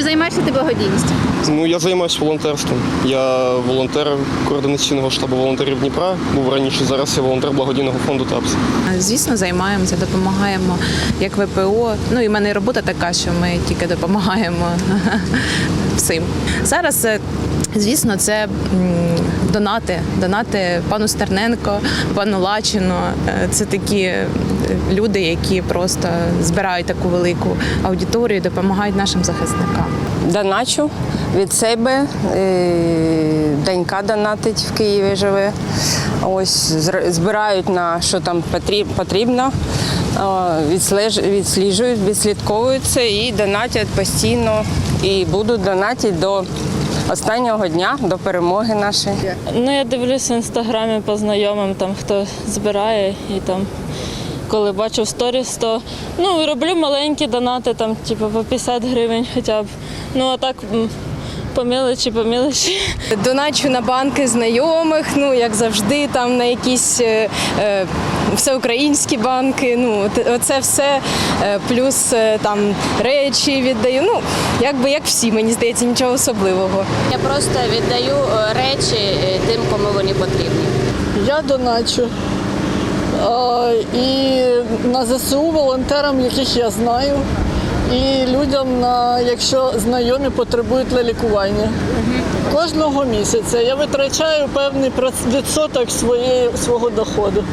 Чи займаєшся ти благодійністю? Ну, я займаюся волонтерством. Я волонтер координаційного штабу волонтерів Дніпра. Був раніше, зараз я волонтер благодійного фонду ТАПС. Звісно, займаємося, допомагаємо як ВПО. Ну і в мене і робота така, що ми тільки допомагаємо всім. Зараз, е, звісно, це донати. Донати пану Стерненко, пану Лачину. Е, Це такі е, люди, які просто збирають таку велику аудиторію, допомагають нашим захисникам. доначу від себе. Е, Донька донатить в Києві живе. Ось збирають на що там потріб- потрібно, відсліджують, відслідковують це і донатять постійно. І будуть донатити до останнього дня, до перемоги нашої. Ну, я дивлюся в інстаграмі по знайомим, там хто збирає і там. Коли бачу в сторіс, то ну, роблю маленькі донати, там, типу, по 50 гривень хоча б. Ну, а так по мілочі, по мілочі. Доначу на банки знайомих, ну як завжди, там на якісь е, е, всеукраїнські банки. Ну оце все е, плюс е, там речі віддаю. Ну якби як всі, мені здається, нічого особливого. Я просто віддаю речі тим, кому вони потрібні. Я доначу. І на ЗСУ волонтерам, яких я знаю, і людям, якщо знайомі потребують на лікування. Кожного місяця я витрачаю певний відсоток своєї, свого доходу.